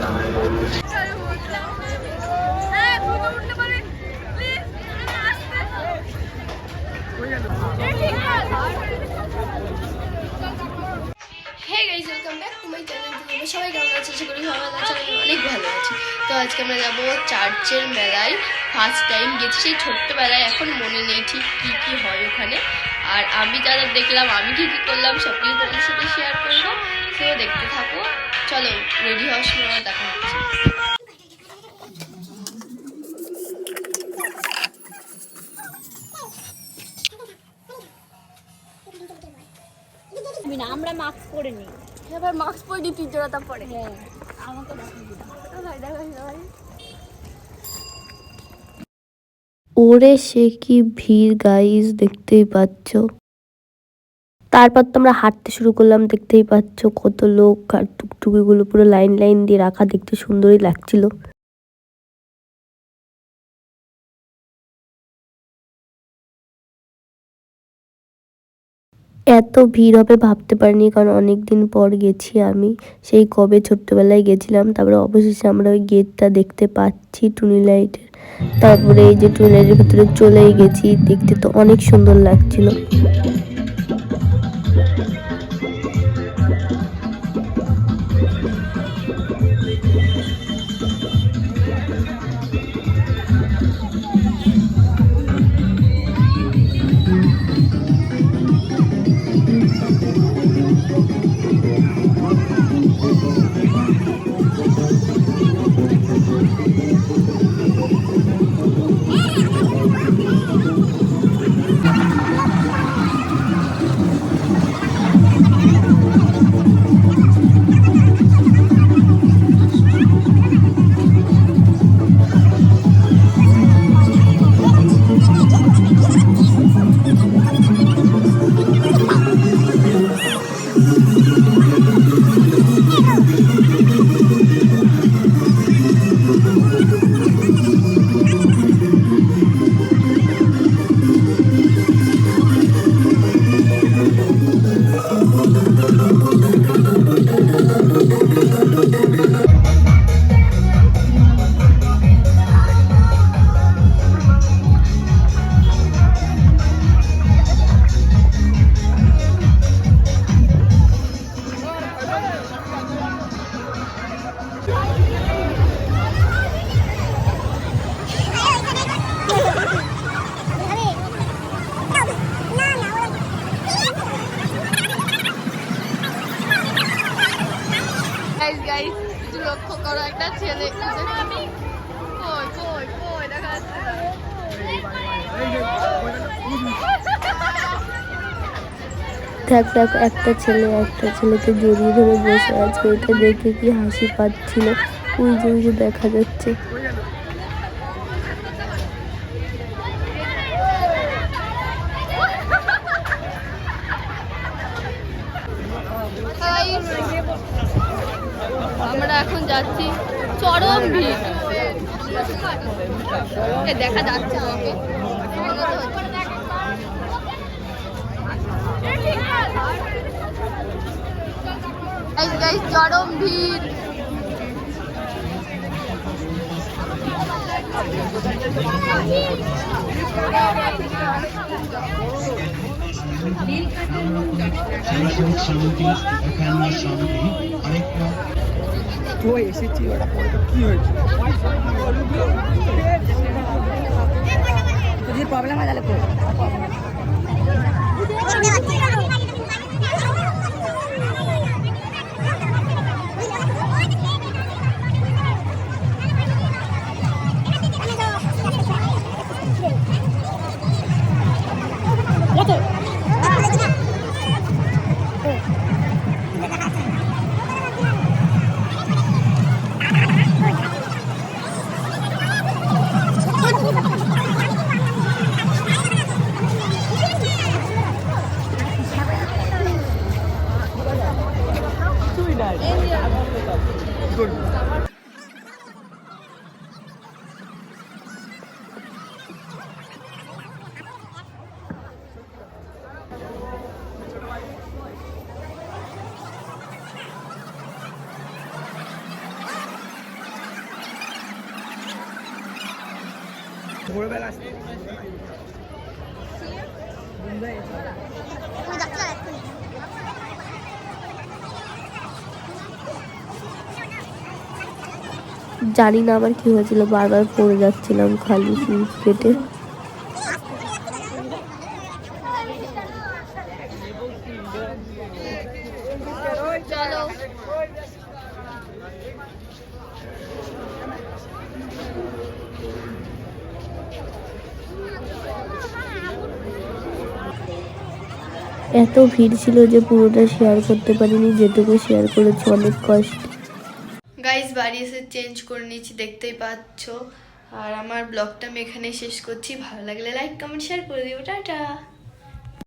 অনেক ভালো আছি। তো আজকে আমরা যাব চার্চের মেলায়। ফার্স্ট টাইম গেছি সেই ছোট্টবেলায়, এখন মনে নেই ঠিক কী কী হয় ওখানে। আর আমি যারা দেখলাম, আমি কী কী করলাম সব কিছু তোমাদের সাথে শেয়ার করব। তো দেখতে থাকো। চলো রেডি হওয়ার সময় দেখা হচ্ছে। আমরা মাস্ক পরে নিই। এবার মাস্ক পরে দিই জোড়াটা পরে। হ্যাঁ। আমাকে দেখাবি ভাই দেখা ভাই ওরে সে কি ভিড় গাইস দেখতেই পাচ্ছ? তারপর তো আমরা হাঁটতে শুরু করলাম, দেখতেই পাচ্ছ কত লোক আর টুকটুকিগুলো পুরো লাইন লাইন দিয়ে রাখা, দেখতে সুন্দরই লাগছিল। এত ভিড় হবে ভাবতে পারিনি, কারণ অনেক দিন পর গেছি আমি। সেই কবে ছোট্টবেলায় গেছিলাম, তারপরে অবশেষে আমরা ওই গেটটা দেখতে পাচ্ছি, টুনি লাইটের। তারপরে এই যে টুনি লাইটের ভিতরে চলেই গেছি, দেখতে তো অনেক সুন্দর লাগছিল। Música করো একটা ছেলে। কই কই কই দেখা দেখ দেখ একটা ছেলে একটা ছেলেকে জড়িয়ে ধরে বসে আছে। এটা দেখে কি হাসি পাচ্ছিল। ওই যে ওই যে দেখা যাচ্ছে। এখন যাচ্ছি। চরম ভিড়। দেখা যাচ্ছে আমাকে। চরম ভিড়। সামগ্রী তো এসেছি ওটা পরে তো কি হয়েছে প্রবলেম হয় তাহলে ভোরবেলা জানি না আবার কি হয়েছিল বারবার পড়ে যাচ্ছিলাম খালি সুইচ কেটে। চলো। এত ভিড় ছিল যে পুরোটা শেয়ার করতে পারিনি, যেটুকু শেয়ার করেছি অনেক কষ্ট। গাইজ বাড়ি এসে চেঞ্জ করে নিয়েছি, দেখতেই পাচ্ছ। আর আমার ব্লগটা আমি এখানে শেষ করছি। ভালো লাগলে লাইক কমেন্ট শেয়ার করে দিও। টাটা!